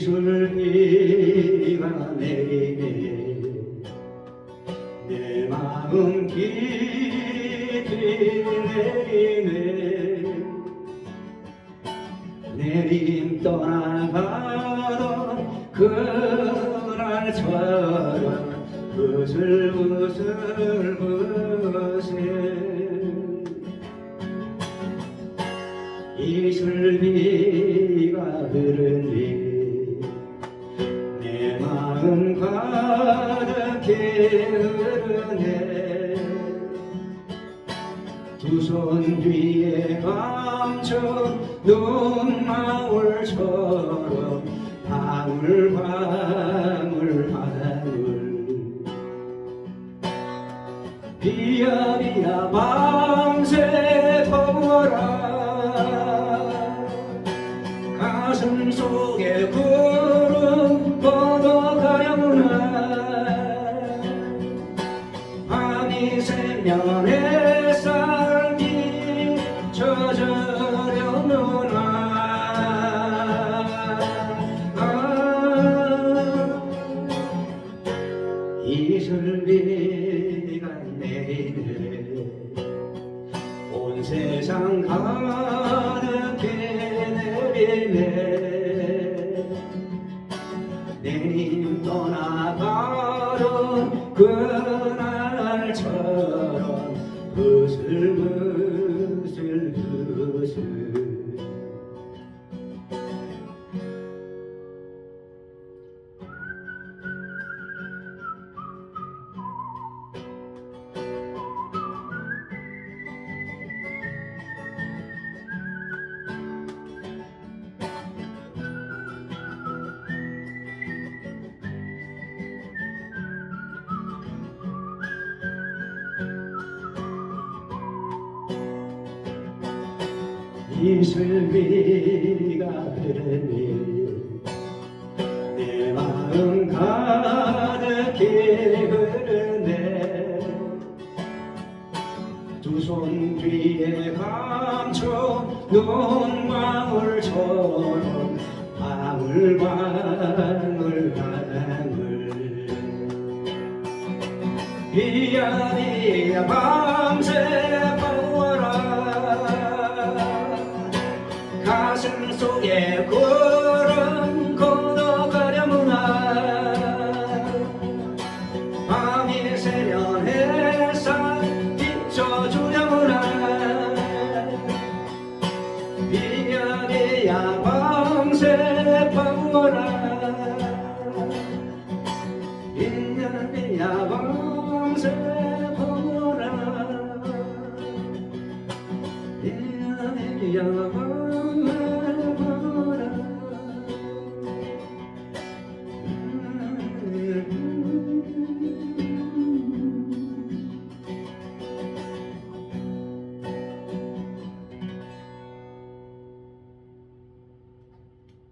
이슬비가 내 내림 떠나가던 그날처럼 으슬으슬으슬 이슬비가 흐르니 내 마음 가득히 흐르네 두 손 뒤에 감춘 눈망울처럼 방울 방울 방울. 비야 비야 밤새 더워라. 가슴 속에 구름 뻗어가려구나. 밤이 새면 햇 내리네. 온 세상 가득히 내리네. 내림 떠나가던 그 이슬비가 흐르니 내 마음 가득히 흐르네. 두 손 뒤에 감춰 눈망울처럼 방울방울 방울. 비야 비야 밤새 더 속에 구름 걷어가려 문화 밤이 새면 해산 비춰주려 문화 미련이야 밤새 파워라. 인연이야 밤새 파워라. 인연이야 밤새